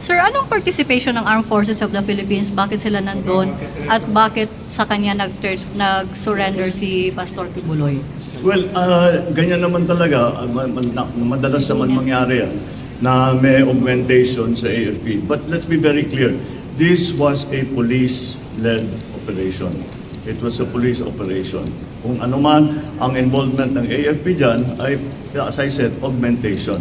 Sir, anong participation ng Armed Forces of the Philippines? Bakit sila nandun? At bakit sa kanya nag nag-surrender si Pastor Tibuloy? Well, uh, ganyan naman talaga. Na- madalas naman mangyari yan na may augmentation sa AFP. But let's be very clear. This was a police-led operation. It was a police operation. Kung ano man ang involvement ng AFP dyan ay, as I said, augmentation.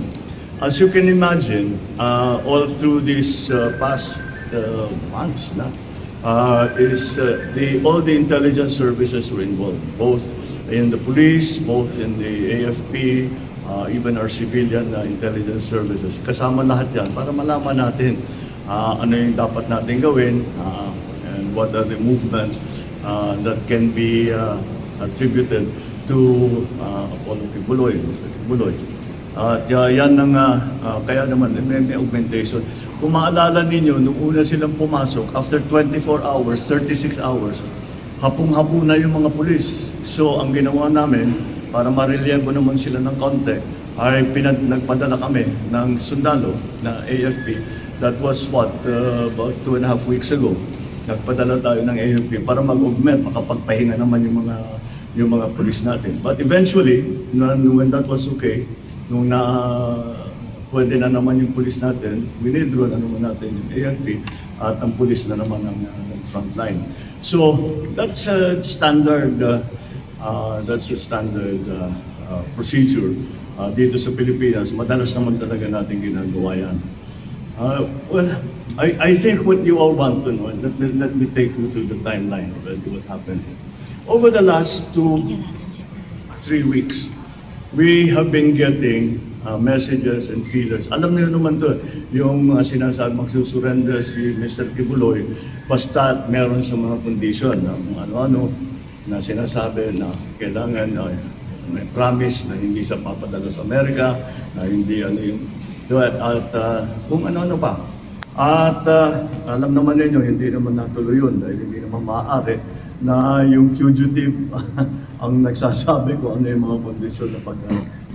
As you can imagine, uh, all through these uh, past uh, months na, uh, is uh, the all the intelligence services were involved, both in the police, both in the AFP, uh, even our civilian uh, intelligence services. Kasama lahat yan para malaman natin uh, ano yung dapat natin gawin uh, and what are the movements uh, that can be uh, attributed to uh, Apollo Kibuloy, Mr. Kibuloy. At uh, yan ang, uh, uh, kaya naman, may, may augmentation. Kung maalala ninyo, nung una silang pumasok, after 24 hours, 36 hours, hapong-hapo na yung mga pulis. So, ang ginawa namin, para marelyebo naman sila ng konti, ay pinag nagpadala kami ng sundalo na AFP. That was what, uh, about two and a half weeks ago. Nagpadala tayo ng AFP para mag-augment, makapagpahinga naman yung mga yung mga pulis natin. But eventually, when that was okay, nung na pwede na naman yung pulis natin, winidraw na naman natin yung AFP at ang pulis na naman ang, uh, frontline. So that's a standard uh, uh, that's a standard uh, uh, procedure uh, dito sa Pilipinas. Madalas naman talaga natin ginagawa yan. Uh, well, I, I think what you all want to know, let, let, let me take you through the timeline of what happened. Over the last two, three weeks, we have been getting uh, messages and feelers. Alam niyo naman to, yung uh, sinasabi magsusurrender si Mr. Kibuloy, basta meron sa mga condition na kung ano-ano na sinasabi na kailangan uh, may promise na hindi siya papadala sa Amerika, na hindi ano yung at uh, kung ano-ano pa. At uh, alam naman ninyo, hindi naman natuloy yun dahil hindi naman maaari na yung fugitive ang nagsasabi ko ano yung mga kondisyon na pag,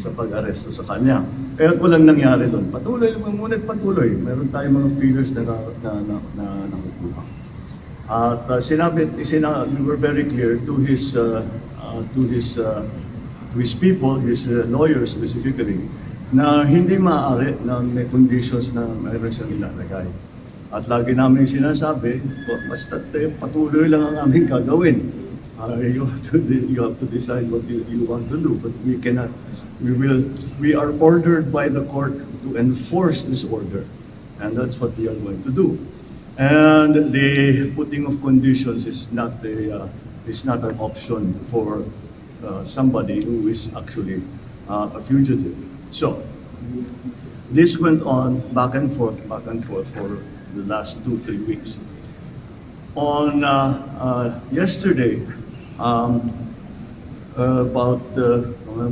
sa pag-aresto sa kanya. Kaya walang nangyari doon. Patuloy, ngunit patuloy. Meron tayong mga figures na, na, na, na, na nakukuha. At uh, sinabi, sina, we were very clear to his, uh, uh, to his, uh, to his people, his uh, lawyers specifically, na hindi maaari na may conditions na mayroon siyang ilalagay. At lagi namin sinasabi, basta patuloy lang ang aming gagawin. Uh, you, have to, you have to decide what you, you want to do, but we cannot, we will, we are ordered by the court to enforce this order. And that's what we are going to do. And the putting of conditions is not a, uh, is not an option for uh, somebody who is actually uh, a fugitive. So, this went on back and forth, back and forth for the last two, three weeks. On uh, uh, yesterday, um, uh, about uh,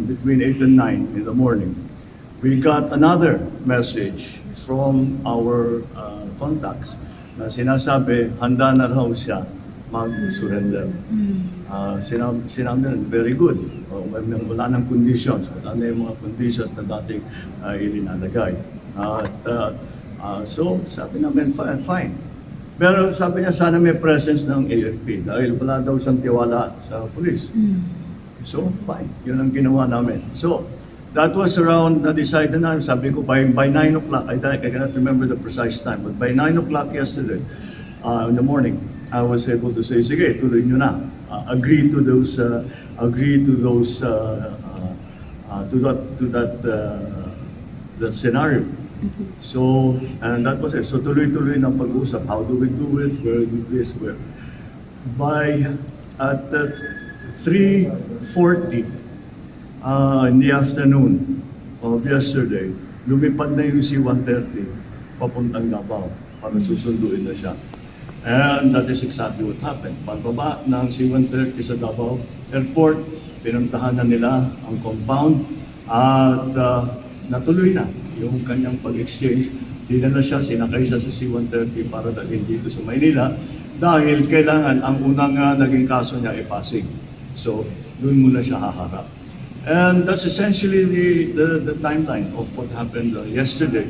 between 8 and 9 in the morning, we got another message from our uh, contacts na sinasabi handa na raw siya mag-surrender. Uh, sinabi, sinabi nila, very good. O, wala, ng conditions. Wala na yung mga conditions na dating uh, ilinalagay. At uh, uh, so, sabi namin, fine, fine. Pero sabi niya, sana may presence ng AFP dahil wala daw siyang tiwala sa police. So, fine. Yun ang ginawa namin. So, that was around, na-decide na namin. Sabi ko, by, by 9 o'clock, I, I cannot remember the precise time, but by 9 o'clock yesterday, uh, in the morning, I was able to say, sige, tuloy nyo na. Uh, agree to those, uh, agree to those, uh, uh, uh, to that, to that, uh, that scenario. So, and that was it. So tuloy-tuloy ng pag-usap. How do we do it? Where do this? Where? By, at uh, 3.40 uh, in the afternoon of yesterday, lumipad na yung C-130 papuntang Davao para susunduin na siya. And that is exactly what happened. Pagbaba ng C-130 sa Davao Airport, pinuntahan na nila ang compound at uh, natuloy na yung kanyang pag-exchange. Dinala siya, sinakay siya sa C-130 para dalhin dito sa Maynila dahil kailangan ang unang uh, naging kaso niya ay Pasig. So, doon muna siya haharap. And that's essentially the, the, the timeline of what happened uh, yesterday.